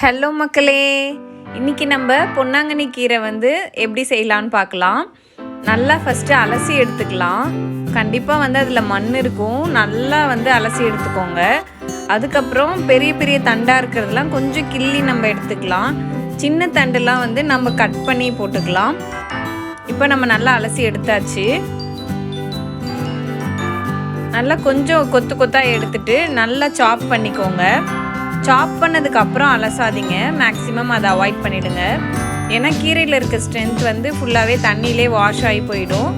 Hello மக்களே. இன்னைக்கு நம்ம பொன்னாங்கண்ணி கீரை வந்து எப்படி செய்யலான்னு பார்க்கலாம். நல்லா ஃபஸ்ட்டு அலசி எடுத்துக்கலாம். கண்டிப்பாக வந்து அதில் மண் இருக்கும். நல்லா வந்து அலசி எடுத்துக்கோங்க. அதுக்கப்புறம் பெரிய பெரிய தண்டாக இருக்கிறதெல்லாம் கொஞ்சம் கிள்ளி நம்ம எடுத்துக்கலாம். சின்ன தண்டுலாம் வந்து நம்ம கட் பண்ணி போட்டுக்கலாம். இப்போ நம்ம நல்லா அலசி எடுத்தாச்சு. நல்லா கொஞ்சம் கொத்து கொத்தாக எடுத்துட்டு நல்லா சாப் பண்ணிக்கோங்க. சாப் பண்ணதுக்கு அப்புறம் அலசாதீங்க. மேக்ஸிமம் அதை அவாய்ட் பண்ணிடுங்க. ஏன்னா கீரையில் இருக்க ஸ்ட்ரென்த் வந்து ஃபுல்லாகவே தண்ணியிலே வாஷ் ஆகி போயிடும்.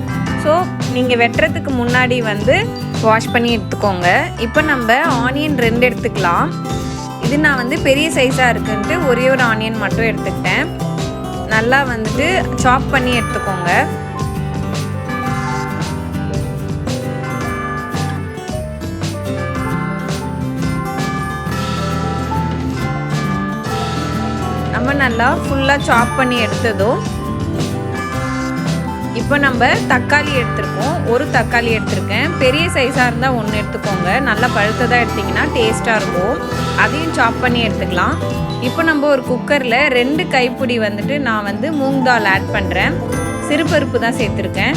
ஸோ நீங்கள் வெட்டுறதுக்கு முன்னாடி வந்து வாஷ் பண்ணி எடுத்துக்கோங்க. இப்போ நம்ம ஆனியன் ரெண்டு எடுத்துக்கலாம். இது நான் வந்து பெரிய சைஸாக இருக்குன்ட்டு ஒரே ஒரு ஆனியன் மட்டும் எடுத்துக்கிட்டேன். நல்லா வந்துட்டு சாப் பண்ணி எடுத்துக்கோங்க. நம்ம நல்லா ஃபுல்லாக சாப் பண்ணி எடுத்ததும் இப்போ நம்ம தக்காளி எடுத்திருக்கோம். ஒரு தக்காளி எடுத்திருக்கேன். பெரிய சைஸாக இருந்தால் ஒன்று எடுத்துக்கோங்க. நல்லா பழுத்ததாக எடுத்திங்கன்னா டேஸ்ட்டாக இருக்கும். அதையும் சாப் பண்ணி எடுத்துக்கலாம். இப்போ நம்ம ஒரு குக்கரில் ரெண்டு கைப்பிடி வந்துட்டு நான் வந்து மூங் தால் ஆட் பண்ணுறேன் சிறுபருப்பு தான் சேர்த்துருக்கேன்.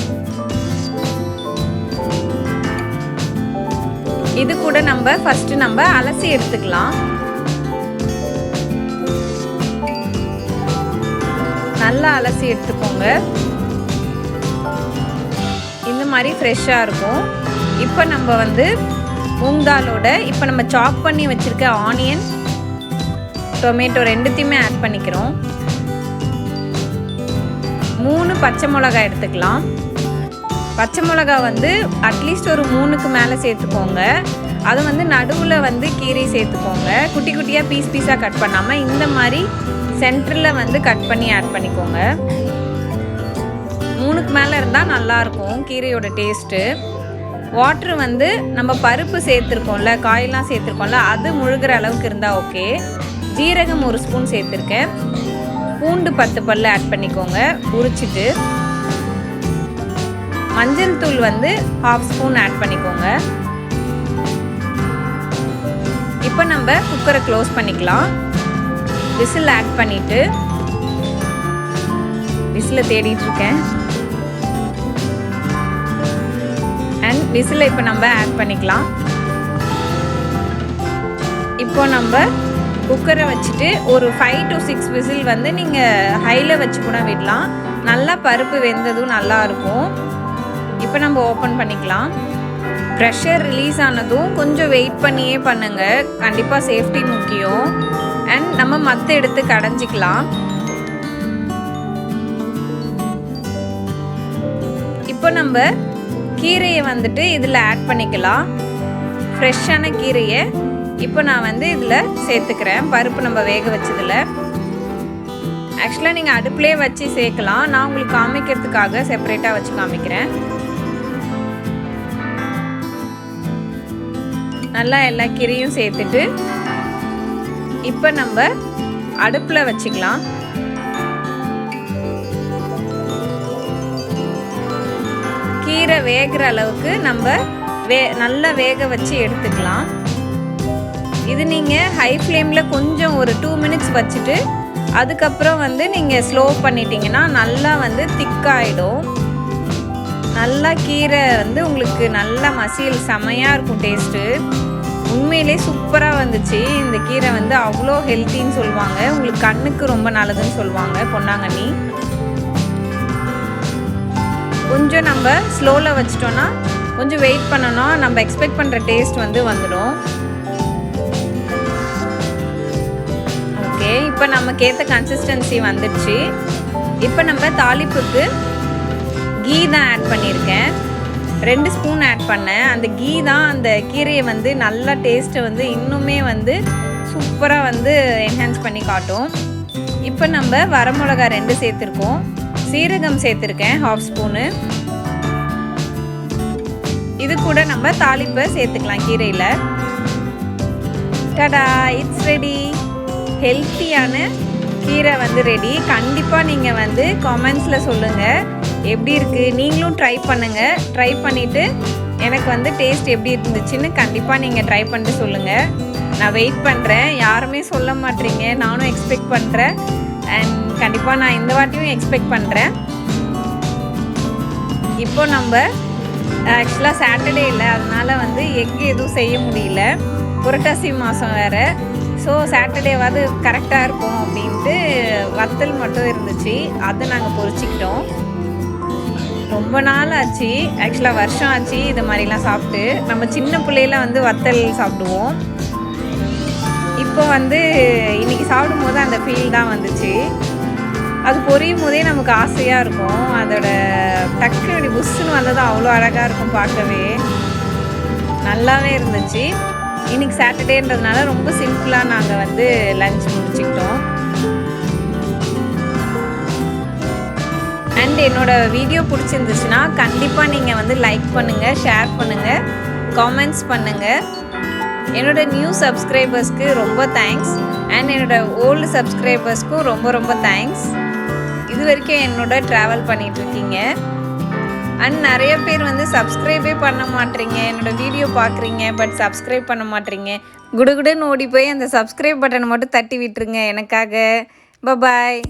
இது கூட நம்ம ஃபஸ்ட்டு நம்ம அலசி எடுத்துக்கலாம். நல்லா அலசி எடுத்துக்கோங்க. இந்த மாதிரி ஃப்ரெஷ்ஷாக இருக்கும். இப்போ நம்ம வந்து மூங்காலோட இப்போ நம்ம சாப் பண்ணி வச்சுருக்க ஆனியன் டொமேட்டோ ரெண்டுத்தையுமே ஆட் பண்ணிக்கிறோம். மூணு பச்சை மிளகாய் எடுத்துக்கலாம். பச்சை மிளகா வந்து அட்லீஸ்ட் ஒரு மூணுக்கு மேலே சேர்த்துக்கோங்க. அது வந்து நடுவில் வந்து கீரை சேர்த்துக்கோங்க. குட்டி குட்டியாக பீஸ் பீஸாக கட் பண்ணாமல் இந்த மாதிரி சென்டரில் வந்து கட் பண்ணி ஆட் பண்ணிக்கோங்க. மூணுக்கு மேலே இருந்தால் நல்லாயிருக்கும் கீரையோட டேஸ்ட்டு வாட்ரு வந்து நம்ம பருப்பு சேர்த்துருக்கோம்ல காயெல்லாம் சேர்த்துருக்கோம்ல அது முழுகிற அளவுக்கு இருந்தால் ஓகே ஜீரகம் ஒரு ஸ்பூன் சேர்த்துருக்கேன். பூண்டு பத்து பல்லு ஆட் பண்ணிக்கோங்க உரிச்சிட்டு. மஞ்சள் தூள் வந்து ஹாஃப் ஸ்பூன் ஆட் பண்ணிக்கோங்க. இப்போ நம்ம குக்கரை க்ளோஸ் பண்ணிக்கலாம். விசில் ஆட் பண்ணிவிட்டு விசிலை தேடிட்டு இருக்கேன் அண்ட் விசிலை இப்போ நம்ம ஆட் பண்ணிக்கலாம். இப்போ நம்ம குக்கரை வச்சுட்டு ஒரு ஃபைவ் டு சிக்ஸ் விசில் வந்து நீங்கள் ஹையில் வச்சு கூட விடலாம். நல்லா பருப்பு வெந்ததும் நல்லா இருக்கும். இப்போ நம்ம ஓப்பன் பண்ணிக்கலாம். ப்ரெஷர் ரிலீஸ் ஆனதும் கொஞ்சம் வெயிட் பண்ணியே பண்ணுங்கள் கண்டிப்பாக சேஃப்டி முக்கியம். அண்ட் நம்ம மற்ற எடுத்து கடைஞ்சிக்கலாம். இப்போ நம்ம கீரையை வந்துட்டு இதில் ஆட் பண்ணிக்கலாம். ஃப்ரெஷ்ஷான கீரையை இப்போ நான் வந்து இதில் சேர்த்துக்கிறேன். பருப்பு நம்ம வேக வச்சதில். ஆக்சுவலாக நீங்கள் அடுப்புலேயே வச்சு சேர்க்கலாம். நான் உங்களுக்கு காமிக்கிறதுக்காக செப்பரேட்டாக வச்சு காமிக்கிறேன். நல்லா எல்லா கீரையும் சேர்த்துட்டு இப்போ நம்ம அடுப்பில் வச்சுக்கலாம். கீரை வேகிற அளவுக்கு நம்ம வே நல்லா வேக வச்சு எடுத்துக்கலாம். இது நீங்கள் ஹை ஃப்ளேமில் கொஞ்சம் ஒரு டூ மினிட்ஸ் வச்சுட்டு அதுக்கப்புறம் வந்து நீங்கள் ஸ்லோ பண்ணிட்டீங்கன்னா நல்லா வந்து திக்காயிடும் நல்லா கீரை வந்து உங்களுக்கு நல்லா மசியல் செமையாக இருக்கும் டேஸ்ட்டு உண்மையிலே சூப்பராக வந்துச்சு. இந்த கீரை வந்து அவ்வளோ ஹெல்த்தின்னு சொல்லுவாங்க. உங்களுக்கு கண்ணுக்கு ரொம்ப நல்லதுன்னு சொல்லுவாங்க பொன்னாங்கண்ணி. கொஞ்சம் நம்ம ஸ்லோவில் வச்சிட்டோன்னா கொஞ்சம் வெயிட் பண்ணோன்னா நம்ம எக்ஸ்பெக்ட் பண்ணுற டேஸ்ட் வந்து வந்துடும். ஓகே இப்போ நமக்கு ஏற்ற கன்சிஸ்டன்சி வந்துடுச்சு. இப்போ நம்ம தாளிப்புக்கு கீ தான் ஆட் பண்ணியிருக்கேன். ரெண்டு ஸ்பூன் ஆட் பண்ணேன். அந்த கீ தான் அந்த கீரையை வந்து நல்ல டேஸ்ட்டை வந்து இன்னுமே வந்து சூப்பராக வந்து என்ஹான்ஸ் பண்ணி காட்டும். இப்போ நம்ம வரமிளகா ரெண்டு சேர்த்துருக்கோம். சீரகம் சேர்த்துருக்கேன் ஹாஃப் ஸ்பூனு இது கூட நம்ம தாளிப்பை சேர்த்துக்கலாம் கீரையில். டடா இட்ஸ் ரெடி ஹெல்த்தியான கீரை வந்து ரெடி கண்டிப்பாக நீங்கள் வந்து காமெண்ட்ஸில் சொல்லுங்கள் எப்படி இருக்குது நீங்களும் ட்ரை பண்ணுங்கள் ட்ரை பண்ணிவிட்டு எனக்கு வந்து டேஸ்ட் எப்படி இருந்துச்சுன்னு கண்டிப்பாக நீங்கள் ட்ரை பண்ணிட்டு சொல்லுங்கள் நான் வெயிட் பண்ணுறேன் யாருமே சொல்ல மாட்டீங்க. நானும் எக்ஸ்பெக்ட் பண்ணுறேன் அண்ட் கண்டிப்பாக நான் இந்த வாட்டியும் எக்ஸ்பெக்ட் பண்ணுறேன் இப்போ நம்ம ஆக்சுவலாக சாட்டர்டே இல்லை. அதனால் வந்து எக் எதுவும் செய்ய முடியல. புரட்டாசி மாதம் வேறு. ஸோ சாட்டர்டேவாவது கரெக்டாக இருக்கும் அப்படின்ட்டு வத்தல் மட்டும் இருந்துச்சு. அதை நாங்கள் பொறிச்சிக்கிட்டோம் ரொம்ப நாள் ஆச்சு. ஆக்சுவலாக வருஷம் ஆச்சு இது மாதிரிலாம் சாப்பிட்டு. நம்ம சின்ன பிள்ளையில வந்து வத்தல் சாப்பிடுவோம். இப்போ வந்து இன்னைக்கு சாப்பிடும்போது அந்த ஃபீல் தான் வந்துச்சு. அது பொரியும் போதே நமக்கு ஆசையாக இருக்கும். அதோட டக்கு இப்படி புஷ்ஷுன்னு வந்தது அவ்வளோ அழகாக இருக்கும் பார்க்கவே. நல்லாவே இருந்துச்சு. இன்னைக்கு சாட்டர்டேன்றதுனால ரொம்ப சிம்பிளாக நாங்கள் வந்து லஞ்ச் முடிச்சுக்கிட்டோம். அண்ட் என்னோட வீடியோ பிடிச்சிருந்துச்சுன்னா கண்டிப்பாக நீங்கள் வந்து லைக் பண்ணுங்கள் ஷேர் பண்ணுங்கள் காமெண்ட்ஸ் பண்ணுங்கள் என்னோட நியூ சப்ஸ்கிரைபர்ஸ்க்கு ரொம்ப தேங்க்ஸ் அண்ட் என்னோட ஓல்டு சப்ஸ்கிரைபர்ஸ்க்கும் ரொம்ப ரொம்ப தேங்க்ஸ் இது வரைக்கும் என்னோட ட்ராவல் பண்ணிகிட்ருக்கீங்க அண்ட் நிறைய பேர் வந்து சப்ஸ்கிரைபே பண்ண மாட்டீங்க என்னோட வீடியோ பார்க்குறீங்க பட் சப்ஸ்கிரைப் பண்ண மாட்டீங்க. குடுகுடுன்னு ஓடி போய் அந்த சப்ஸ்கிரைப் பட்டனை மட்டும் தட்டி விட்டுருங்க எனக்காக. பபாய்